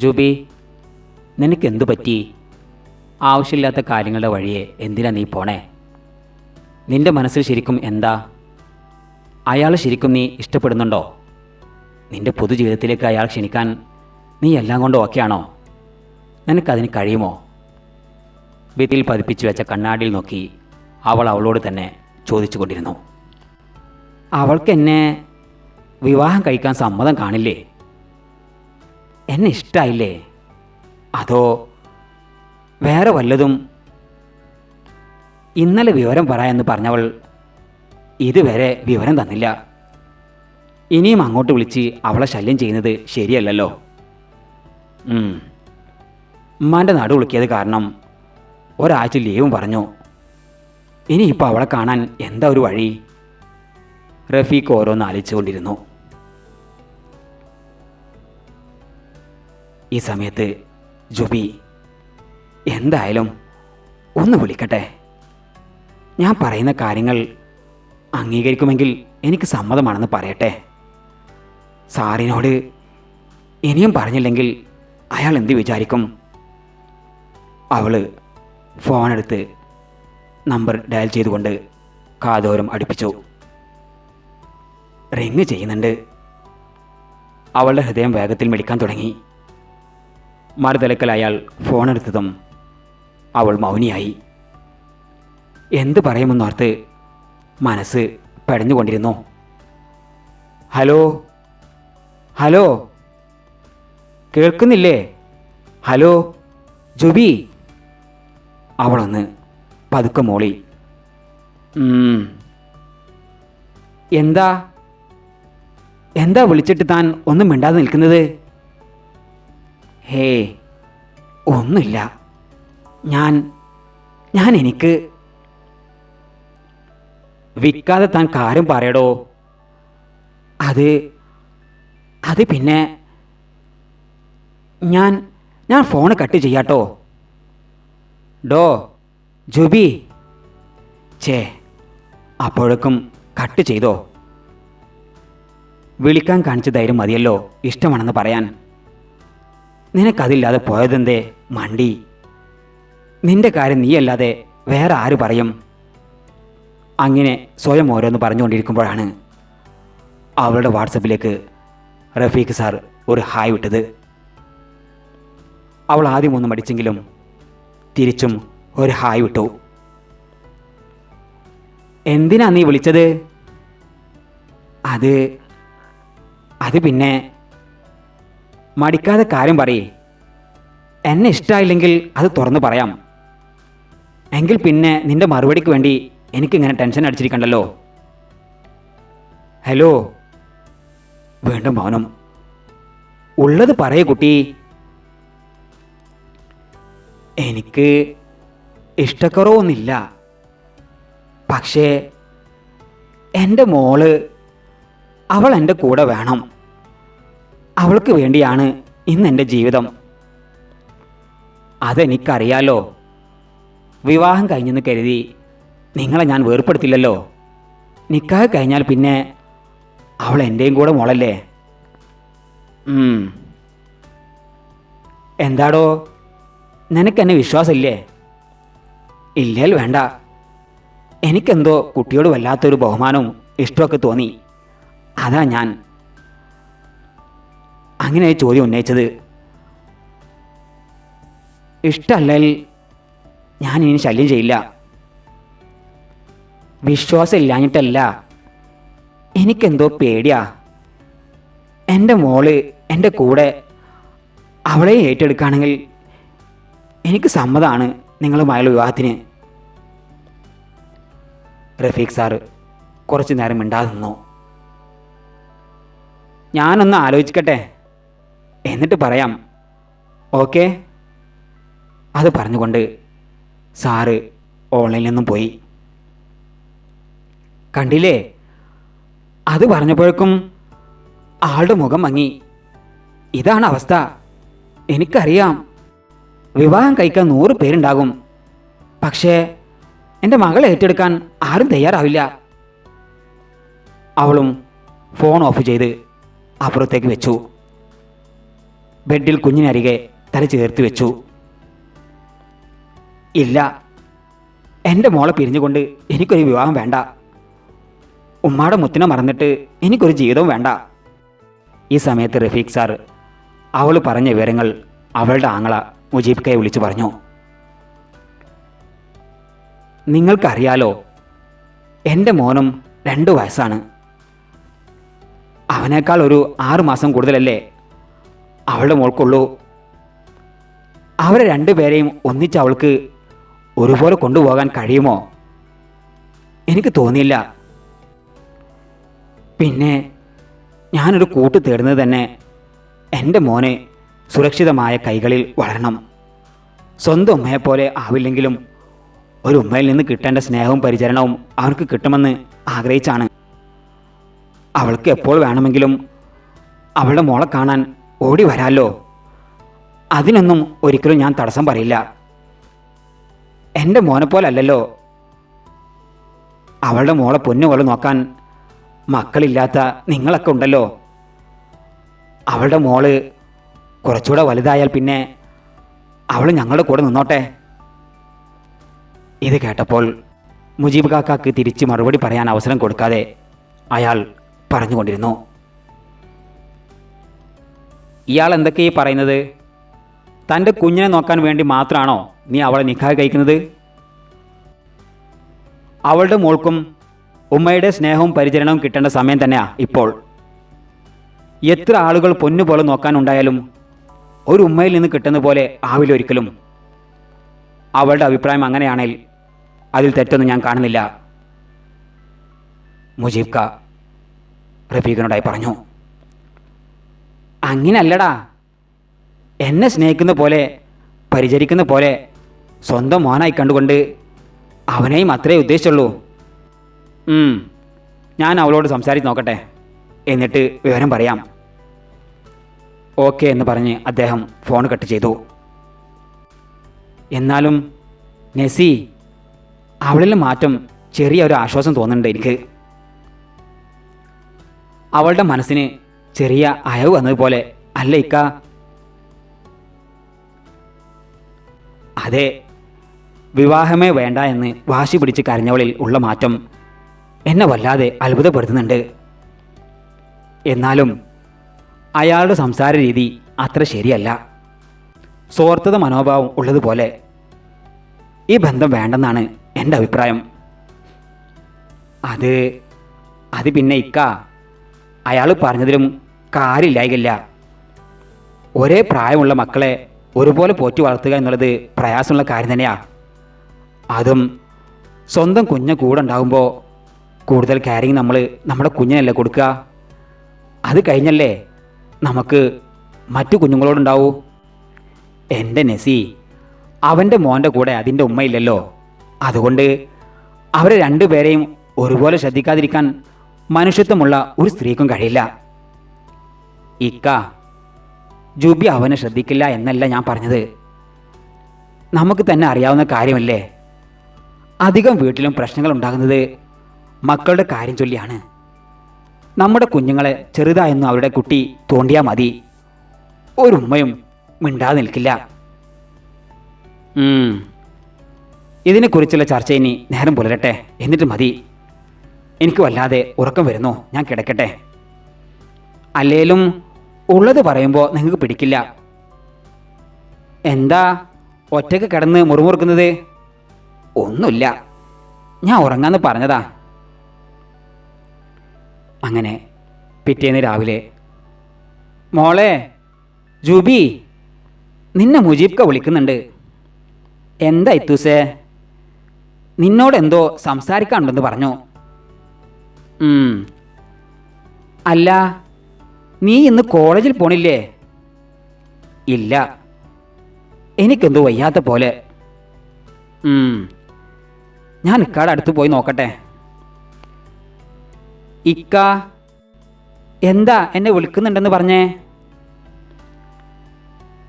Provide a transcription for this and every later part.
ജൂബി നിനക്ക് എന്തു പറ്റി? ആവശ്യമില്ലാത്ത കാര്യങ്ങളുടെ വഴിയെ എന്തിനാ നീ പോണേ? നിന്റെ മനസ്സിൽ ശരിക്കും എന്താ? അയാൾ ശരിക്കും നീ ഇഷ്ടപ്പെടുന്നുണ്ടോ? നിന്റെ പൊതുജീവിതത്തിലേക്ക് അയാൾ ക്ഷണിക്കാൻ നീ എല്ലാം കൊണ്ടും ഓക്കെയാണോ? നിനക്കതിന് കഴിയുമോ? ഭിത്തിയിൽ പതിപ്പിച്ചു വെച്ച കണ്ണാടിയിൽ നോക്കി അവൾ അവളോട് തന്നെ ചോദിച്ചു കൊണ്ടിരുന്നു വിവാഹം കഴിക്കാൻ സമ്മതം കാണില്ലേ? എന്നെ ഇഷ്ടമായില്ലേ അതോ വേറെ വല്ലതും ഇന്നലെ വിവരം പറയാമെന്ന് പറഞ്ഞവൾ ഇതുവരെ വിവരം തന്നില്ല. ഇനിയും അങ്ങോട്ട് വിളിച്ച് അവളെ ശല്യം ചെയ്യുന്നത് ശരിയല്ലല്ലോ. ഉമ്മാന്റെ നടു വിളിക്കിയത് കാരണം ഒരാഴ്ച ലീവും പറഞ്ഞു. ഇനിയിപ്പോൾ അവളെ കാണാൻ എന്താ ഒരു വഴി? റഫീഖ് ഓരോന്ന് ആലോചിച്ചുകൊണ്ടിരുന്നു. ഈ സമയത്ത് ജുബി എന്തായാലും ഒന്ന് വിളിക്കട്ടെ? ഞാൻ പറയുന്ന കാര്യങ്ങൾ അംഗീകരിക്കുമെങ്കിൽ എനിക്ക് സമ്മതമാണെന്ന് പറയട്ടെ? സാറിനോട് ഇനിയും പറഞ്ഞില്ലെങ്കിൽ അയാൾ എന്ത് വിചാരിക്കും? ഫോൺ ഫോണെടുത്ത് നമ്പർ ഡയൽ ചെയ്തുകൊണ്ട് കാതോരം അടുപ്പിച്ചു. റിങ് ചെയ്യുന്നുണ്ട്. അവളുടെ ഹൃദയം വേഗത്തിൽ മിടിക്കാൻ തുടങ്ങി. മറുതലക്കൽ അയാൾ ഫോണെടുത്തതും അവൾ മൗനിയായി. എന്ത് പറയുമെന്നോർത്ത് മനസ്സ് പെടഞ്ഞുകൊണ്ടിരുന്നു ഹലോ? ഹലോ? കേൾക്കുന്നില്ലേ? ഹലോ? ജുബി? അവളൊന്ന് പതുക്കെ മോളി. എന്താ? എന്താ വിളിച്ചിട്ട് താൻ ഒന്നും മിണ്ടാതെ നിൽക്കുന്നത്? ഹേ ഒന്നുമില്ല. ഞാൻ ഞാൻ എനിക്ക് വിൽക്കാതെ താൻ കാര്യം പറയടോ. അത് അത് പിന്നെ ഞാൻ ഞാൻ ഫോൺ കട്ട് ചെയ്യാട്ടോ. ഡോ ജുബി. ചേ അപ്പോഴേക്കും കട്ട് ചെയ്തോ. വിളിക്കാൻ കാണിച്ച ധൈര്യം മതിയല്ലോ ഇഷ്ടമാണെന്ന് പറയാൻ. നിനക്കതില്ലാതെ പോയതെന്തേ മണ്ടി? നിന്റെ കാര്യം നീയല്ലാതെ വേറെ ആര് പറയും? അങ്ങനെ സ്വയം ഓരോന്ന് പറഞ്ഞുകൊണ്ടിരിക്കുമ്പോഴാണ് അവളുടെ വാട്സപ്പിലേക്ക് റഫീഖ് സാർ ഒരു ഹായ് വിട്ടത്. അവൾ ആദ്യം ഒന്ന് മടിച്ചെങ്കിലും തിരിച്ചും ഒരു ഹായ് വിട്ടു. എന്തിനാ നീ വിളിച്ചത്? അത് അത് പിന്നെ മടിക്കാതെ കാര്യം പറയേ. എന്നെ ഇഷ്ടമായില്ലെങ്കിൽ അത് തുറന്നു പറയാം. എങ്കിൽ പിന്നെ നിന്റെ മറുപടിക്ക് വേണ്ടി എനിക്കിങ്ങനെ ടെൻഷൻ അടിച്ചിരിക്കണ്ടല്ലോ. ഹലോ? വീണ്ടും മൗനം. ഉള്ളത് പറയേ കുട്ടി. എനിക്ക് ഇഷ്ടക്കുറവൊന്നുമില്ല. പക്ഷേ എന്റെ മോൾ അവൾ എന്റെ കൂടെ വേണം. അവൾക്ക് വേണ്ടിയാണ് ഇന്ന് എന്റെ ജീവിതം. അതെനിക്കറിയാലോ. വിവാഹം കഴിഞ്ഞെന്ന് കരുതി നിങ്ങളെ ഞാൻ വേർപ്പെടുത്തില്ലല്ലോ. നിക്കാഹ് കഴിഞ്ഞാൽ പിന്നെ അവൾ എന്റെയും കൂടെ മോളല്ലേ. എന്താടോ? നിനക്കെന്നെ വിശ്വാസമില്ലേ? ഇല്ലേൽ വേണ്ട. എനിക്കെന്തോ കുട്ടിയോട് വല്ലാത്തൊരു ബഹുമാനവും ഇഷ്ടമൊക്കെ തോന്നി. അതാ ഞാൻ. അങ്ങനെ ചോദ്യം ഉന്നയിച്ചത്. ഇഷ്ടമല്ലെങ്കിൽ ഞാൻ ഇനി ശല്യം ചെയ്യില്ല. വിശ്വാസം ഇല്ലാഞ്ഞിട്ടല്ല എനിക്കെന്തോ പേടിയാ. എന്റെ മോൾ എന്റെ കൂടെ അവളെ ഏറ്റെടുക്കുകയാണെങ്കിൽ എനിക്ക് സമ്മതമാണ് നിങ്ങളുമായുള്ള വിവാഹത്തിന്. റഫീഖ് സാറ് കുറച്ച് നേരം മിണ്ടാതെ നിന്നു. ഞാനൊന്ന് ആലോചിക്കട്ടെ. എന്നിട്ട് പറയാം ഓക്കെ. അത് പറഞ്ഞുകൊണ്ട് സാറ് ഓൺലൈനിൽ നിന്നും പോയി. കണ്ടില്ലേ? അത് പറഞ്ഞപ്പോഴേക്കും ആളുടെ മുഖം മങ്ങി. ഇതാണ് അവസ്ഥ. എനിക്കറിയാം. വിവാഹം കഴിക്കാൻ നൂറ് പേരുണ്ടാകും. പക്ഷേ എന്റെ മകളെ ഏറ്റെടുക്കാൻ ആരും തയ്യാറാവില്ല. അവളും ഫോൺ ഓഫ് ചെയ്ത് അപ്പുറത്തേക്ക് വെച്ചു. ബെഡിൽ കുഞ്ഞിനരികെ തല ചേർത്ത് വെച്ചു. ഇല്ല എന്റെ മോളെ പിരിഞ്ഞുകൊണ്ട് എനിക്കൊരു വിവാഹം വേണ്ട. ഉമ്മാടെ മുത്തിനെ മറന്നിട്ട് എനിക്കൊരു ജീവിതവും വേണ്ട. ഈ സമയത്ത് റഫീഖ് സാർ അവൾ പറഞ്ഞ വിവരങ്ങൾ അവളുടെ ആങ്ങള മുജീബ് കൈ വിളിച്ചു പറഞ്ഞു. നിങ്ങൾക്കറിയാലോ എന്റെ മോനും രണ്ട് വയസ്സാണ്. അവനേക്കാൾ ഒരു ആറ് മാസം കൂടുതലല്ലേ? അവളുടെ മോൾക്കുള്ളൂ. അവരെ രണ്ടുപേരെയും ഒന്നിച്ച് അവൾക്ക് ഒരുപോലെ കൊണ്ടുപോകാൻ കഴിയുമോ? എനിക്ക് തോന്നിയില്ല. പിന്നെ ഞാനൊരു കൂട്ട് തേടുന്നത് തന്നെ എന്റെ മോനെ സുരക്ഷിതമായ കൈകളിൽ വളരണം. സ്വന്തം ഉമ്മയെപ്പോലെ ആവില്ലെങ്കിലും ഒരു ഉമ്മയിൽ നിന്ന് കിട്ടേണ്ട സ്നേഹവും പരിചരണവും അവർക്ക് കിട്ടുമെന്ന് ആഗ്രഹിച്ചാണ്. അവൾക്ക് എപ്പോൾ വേണമെങ്കിലും അവളുടെ മോളെ കാണാൻ ഓടി വരാമല്ലോ അതിനൊന്നും ഒരിക്കലും ഞാൻ തടസ്സം പറയില്ല. എന്റെ മോനെ പോലല്ലല്ലോ. അവളുടെ മോളെ പൊന്നുപോലെ നോക്കാൻ മക്കളില്ലാത്ത നിങ്ങളൊക്കെ ഉണ്ടല്ലോ. അവളുടെ മോൾ കുറച്ചുകൂടെ വലുതായാൽ പിന്നെ അവൾ ഞങ്ങളുടെ കൂടെ നിന്നോട്ടെ? ഇത് കേട്ടപ്പോൾ മുജീബ് കാക്കാക്ക് തിരിച്ച് മറുപടി പറയാൻ അവസരം കൊടുക്കാതെ അയാൾ പറഞ്ഞുകൊണ്ടിരുന്നു. ഇയാൾ എന്തൊക്കെ ഈ പറയുന്നത്? തന്റെ കുഞ്ഞിനെ നോക്കാൻ വേണ്ടി മാത്രമാണോ നീ അവളെ നിക്കാഹ് കഴിക്കുന്നത്? അവളുടെ മോൾക്കും ഉമ്മയുടെ സ്നേഹവും പരിചരണവും കിട്ടേണ്ട സമയം തന്നെയാ ഇപ്പോൾ. എത്ര ആളുകൾ പൊന്നുപോലെ നോക്കാനുണ്ടായാലും ഒരു ഉമ്മയിൽ നിന്ന് കിട്ടുന്ന പോലെ ആവില്ല ഒരിക്കലും. അവളുടെ അഭിപ്രായം അങ്ങനെയാണെങ്കിൽ അതിൽ തെറ്റൊന്നും ഞാൻ കാണുന്നില്ല. മുജീബ് ക റഫീഖിനോടായി പറഞ്ഞു. അങ്ങനല്ലടാ എന്നെ സ്നേഹിക്കുന്ന പോലെ പരിചരിക്കുന്ന പോലെ സ്വന്തം മോനായി കണ്ടുകൊണ്ട് അവനെയും അത്രേ ഉദ്ദേശിച്ചുള്ളൂ. ഞാൻ അവളോട് സംസാരിച്ച് നോക്കട്ടെ. എന്നിട്ട് വിവരം പറയാം. ഓക്കെ എന്ന് പറഞ്ഞ് അദ്ദേഹം ഫോൺ കട്ട് ചെയ്തു. എന്നാലും നെസി അവളിൽ മാറ്റം ചെറിയ ഒരു ആശ്വാസം തോന്നുന്നുണ്ട് എനിക്ക്. അവളുടെ മനസ്സിന് ചെറിയ അയവ് വന്നതുപോലെ. അല്ല ഇക്ക. അതെ വിവാഹമേ വേണ്ട എന്ന് വാശി പിടിച്ച് കരഞ്ഞവളിൽ ഉള്ള മാറ്റം എന്നെ വല്ലാതെ അത്ഭുതപ്പെടുത്തുന്നുണ്ട്. എന്നാലും അയാളുടെ സംസാര രീതി അത്ര ശരിയല്ല. സ്വാർത്ഥത മനോഭാവം ഉള്ളതുപോലെ ഈ ബന്ധം വേണ്ടെന്നാണ് എന്റെ അഭിപ്രായം. അത് അത് പിന്നെ ഇക്ക. അയാൾ പറഞ്ഞതിലും കാര്യമില്ലായില്ല ഒരേ പ്രായമുള്ള മക്കളെ ഒരുപോലെ പോറ്റി വളർത്തുക എന്നുള്ളത് പ്രയാസമുള്ള കാര്യം തന്നെയാണ് അതും സ്വന്തം കുഞ്ഞ് കൂടെ ഉണ്ടാകുമ്പോൾ കൂടുതൽ കെയറിങ് നമ്മൾ നമ്മുടെ കുഞ്ഞിനല്ലേ കൊടുക്കുക? അത് കഴിഞ്ഞല്ലേ നമുക്ക് മറ്റു കുഞ്ഞുങ്ങളോടുണ്ടാവൂ? എന്റെ നെസി അവന്റെ മോന്റെ കൂടെ അതിന്റെ ഉമ്മയില്ലല്ലോ. അതുകൊണ്ട് അവരെ രണ്ടുപേരെയും ഒരുപോലെ ശ്രദ്ധിക്കാതിരിക്കാൻ മനുഷ്യത്വമുള്ള ഒരു സ്ത്രീക്കും കഴിയില്ല. ഇക്ക ജൂബി അവനെ ശ്രദ്ധിക്കില്ല എന്നല്ല ഞാൻ പറഞ്ഞത്. നമുക്ക് തന്നെ അറിയാവുന്ന കാര്യമല്ലേ? അധികം വീട്ടിലും പ്രശ്നങ്ങൾ ഉണ്ടാകുന്നത് മക്കളുടെ കാര്യം ചൊല്ലിയാണ്. നമ്മുടെ കുഞ്ഞുങ്ങളെ ചെറുതായെന്ന് അവരുടെ കുട്ടി തോണ്ടിയാൽ മതി. ഒരു ഉമ്മയും മിണ്ടാതെ നിൽക്കില്ല. ഇതിനെക്കുറിച്ചുള്ള ചർച്ച ഇനി നേരം പുലരട്ടെ. എന്നിട്ട് മതി. എനിക്ക് വല്ലാതെ ഉറക്കം വരുന്നു. ഞാൻ കിടക്കട്ടെ. അല്ലേലും ഉള്ളത് പറയുമ്പോൾ നിങ്ങൾക്ക് പിടിക്കില്ല. എന്താ ഒറ്റയ്ക്ക് കിടന്ന് മുറിമുറുക്കുന്നത്? ഒന്നുമില്ല. ഞാൻ ഉറങ്ങാന്ന് പറഞ്ഞതാ. അങ്ങനെ പിറ്റേന്ന് രാവിലെ മോളെ ജൂബി നിന്നെ മുജീബ്ക്ക വിളിക്കുന്നുണ്ട്. എന്താ ഇത്തൂസേ? നിന്നോട് എന്തോ സംസാരിക്കാനുണ്ടെന്ന് പറഞ്ഞു. അല്ല നീ ഇന്ന് കോളേജിൽ പോണില്ലേ? ഇല്ല. എനിക്കെന്തോ വയ്യാത്ത പോലെ. ഞാൻ ഇക്കാടെ അടുത്ത് പോയി നോക്കട്ടെ. ഇക്ക എന്താ എന്നെ വിളിക്കുന്നുണ്ടെന്ന് പറഞ്ഞേ?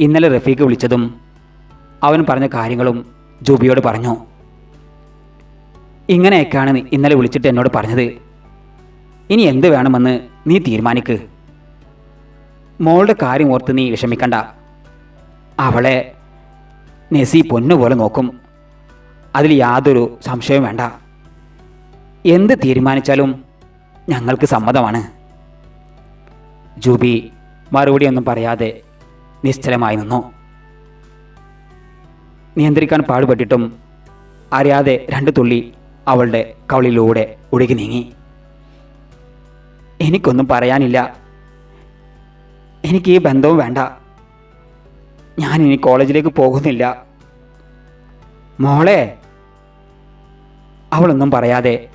ഇന്നലെ റഫീഖ് വിളിച്ചതും അവൻ പറഞ്ഞ കാര്യങ്ങളും ജൂബിയോട് പറഞ്ഞു. ഇങ്ങനെയൊക്കെയാണ് ഇന്നലെ വിളിച്ചിട്ട് എന്നോട് പറഞ്ഞത്. ഇനി എന്ത് വേണമെന്ന് നീ തീരുമാനിക്ക്. മോളുടെ കാര്യം ഓർത്ത് നീ വിഷമിക്കണ്ട. അവളെ നെസി പൊന്നുപോലെ നോക്കും. അതിൽ യാതൊരു സംശയവും വേണ്ട. എന്ത് തീരുമാനിച്ചാലും ഞങ്ങൾക്ക് സമ്മതമാണ്. ജൂബി മറുപടിയൊന്നും പറയാതെ നിശ്ചലമായി നിന്നു. നിയന്ത്രിക്കാൻ പാടുപെട്ടിട്ടും അറിയാതെ രണ്ട് തുള്ളി അവളുടെ കവളിലൂടെ ഒഴുകി നീങ്ങി. എനിക്കൊന്നും പറയാനില്ല. എനിക്ക് ഈ ബന്ധവും വേണ്ട. ഞാൻ ഇനി കോളേജിലേക്ക് പോകുന്നില്ല. മോളെ അവളൊന്നും പറയാതെ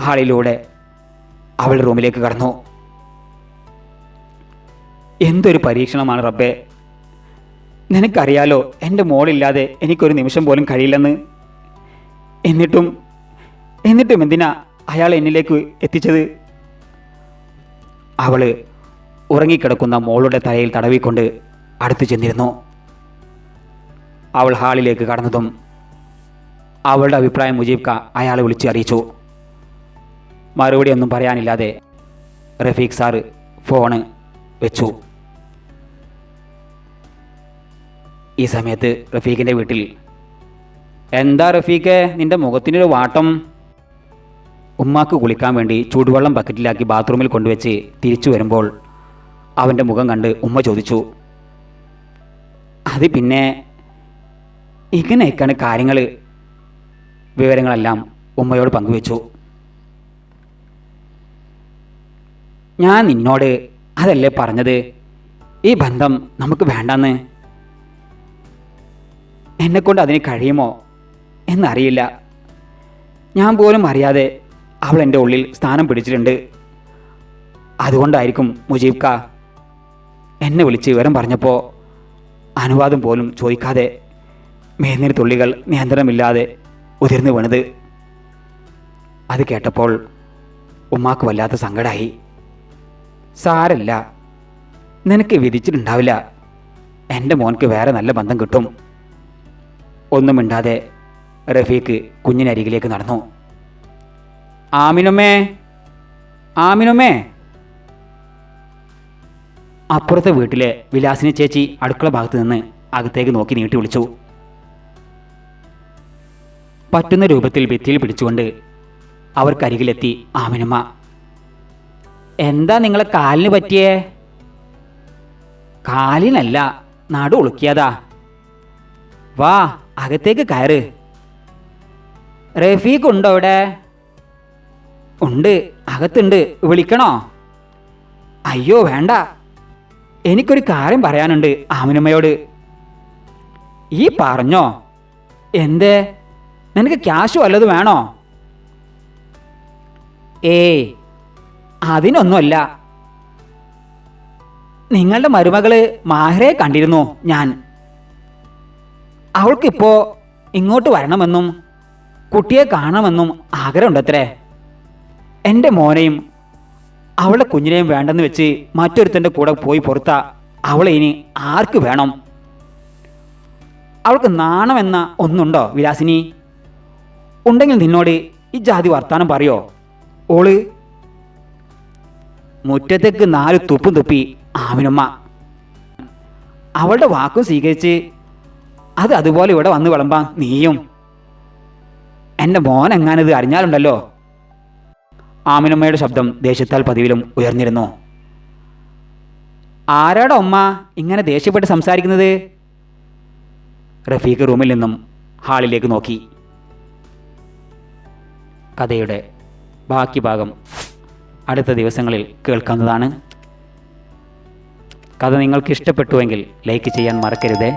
ഹാളിലൂടെ അവൾ റൂമിലേക്ക് കടന്നു. എന്തൊരു പരീക്ഷണമാണ് റബ്ബേ. നിനക്കറിയാലോ എന്റെ മോളില്ലാതെ എനിക്കൊരു നിമിഷം പോലും കഴിയില്ലെന്ന്. എന്നിട്ടും എന്നിട്ടും എന്തിനാ അയാൾ എന്നിലേക്ക് എത്തിച്ചത്? അവൾ ഉറങ്ങിക്കിടക്കുന്ന മോളുടെ തലയിൽ തടവിക്കൊണ്ട് അടുത്തു ചെന്നിരുന്നു. അവൾ ഹാളിലേക്ക് കടന്നതും അവളുടെ അഭിപ്രായം മുജീബ് ഖാ അയാളെ വിളിച്ച് അറിയിച്ചു. മറുപടി ഒന്നും പറയാനില്ലാതെ റഫീഖ് സാറ് ഫോണ് വെച്ചു. ഈ സമയത്ത് റഫീഖിന്റെ വീട്ടിൽ എന്താ റഫീഖെ നിന്റെ മുഖത്തിനൊരു വാട്ടം? ഉമ്മാക്ക് കുളിക്കാൻ വേണ്ടി ചൂടുവെള്ളം ബക്കറ്റിലാക്കി ബാത്റൂമിൽ കൊണ്ടുവച്ച് തിരിച്ചു വരുമ്പോൾ അവന്റെ മുഖം കണ്ട് ഉമ്മ ചോദിച്ചു അത് പിന്നെ ഇങ്ങനെയൊക്കെയാണ് കാര്യങ്ങൾ? വിവരങ്ങളെല്ലാം ഉമ്മയോട് പങ്കുവച്ചു. ഞാൻ നിന്നോട് അതല്ലേ പറഞ്ഞത്? ഈ ബന്ധം നമുക്ക് വേണ്ടെന്ന്? എന്നെക്കൊണ്ട് അതിന് കഴിയുമോ എന്നറിയില്ല. ഞാൻ പോലും അറിയാതെ അവൾ എന്റെ ഉള്ളിൽ സ്ഥാനം പിടിച്ചിട്ടുണ്ട്. അതുകൊണ്ടായിരിക്കും മുജീബ് കാ എന്നെ വിളിച്ച് വിവരം പറഞ്ഞപ്പോൾ അനുവാദം പോലും ചോദിക്കാതെ മേന്നിന് തുള്ളികൾ നിയന്ത്രണമില്ലാതെ ഉതിർന്നു വീണത്. അത് കേട്ടപ്പോൾ ഉമ്മാക്ക് വല്ലാത്ത സങ്കടമായി സാരല്ല നിനക്ക് വിധിച്ചിട്ടുണ്ടാവില്ല. എന്റെ മോൻക്ക് വേറെ നല്ല ബന്ധം കിട്ടും. ഒന്നും റഫീഖ് കുഞ്ഞിനരികിലേക്ക് നടന്നു. ആമിനുമ്മേ ആമിനുമേ. അപ്പുറത്തെ വീട്ടിലെ വിലാസിനി ചേച്ചി അടുക്കള ഭാഗത്ത് നിന്ന് അകത്തേക്ക് നോക്കി നീട്ടി വിളിച്ചു. പറ്റുന്ന രൂപത്തിൽ ഭിത്തിയിൽ പിടിച്ചുകൊണ്ട് അവർക്കരികിലെത്തി ആമിനുമ്മ. എന്താ നിങ്ങളെ കാലിന് പറ്റിയേ? കാലിനല്ല നടു ഉളുക്കിയതാ വാ അകത്തേക്ക് കയറ്. റഫീഖ് ഉണ്ടോ ഇവിടെ ഉണ്ട് അകത്തുണ്ട് വിളിക്കണോ? അയ്യോ വേണ്ട. എനിക്കൊരു കാര്യം പറയാനുണ്ട് ആമിനമ്മയോട്. ഈ പറഞ്ഞോ? എന്തേ? നിനക്ക് ക്യാഷ് വല്ലത് വേണോ? ഏയ് അതിനൊന്നുമല്ല. നിങ്ങളുടെ മരുമകൾ മാഹരെ കണ്ടിരുന്നു ഞാൻ. അവൾക്കിപ്പോ ഇങ്ങോട്ട് വരണമെന്നും കുട്ടിയെ കാണണമെന്നും ആഗ്രഹമുണ്ടത്രേ. എന്റെ മോനെയും അവളെ കുഞ്ഞിനെയും വേണ്ടെന്ന് വെച്ച് മറ്റൊരുത്തന്റെ കൂടെ പോയി പുറത്ത അവളെ ഇനി ആർക്ക് വേണം? അവൾക്ക് നാണമെന്ന ഒന്നുണ്ടോ വിലാസിനി? ഉണ്ടെങ്കിൽ നിന്നോട് ഈ ജാതി വർത്താനം പറയോ? ഓൾ മുറ്റത്തേക്ക് നാല് തുപ്പും തുപ്പി ആവിനമ്മ അവളുടെ വാക്കും സ്വീകരിച്ച് അത് അതുപോലെ ഇവിടെ വന്ന് വിളമ്പാം നീയും. എന്റെ മോൻ എങ്ങാനിത് അറിഞ്ഞാലുണ്ടല്ലോ. ആമിനമ്മയുടെ ശബ്ദം ദേഷ്യത്താൽ പതിവിലും ഉയർന്നിരുന്നു. ആരാടോ ഉമ്മ? ഇങ്ങനെ ദേഷ്യപ്പെട്ട് സംസാരിക്കുന്നത്? റഫീഖ് റൂമിൽ നിന്നും ഹാളിലേക്ക് നോക്കി. കഥയുടെ ബാക്കി ഭാഗം അടുത്ത ദിവസങ്ങളിൽ കേൾക്കുന്നതാണ് കഥ നിങ്ങൾക്ക് ഇഷ്ടപ്പെട്ടുവെങ്കിൽ ലൈക്ക് ചെയ്യാൻ മറക്കരുതേ.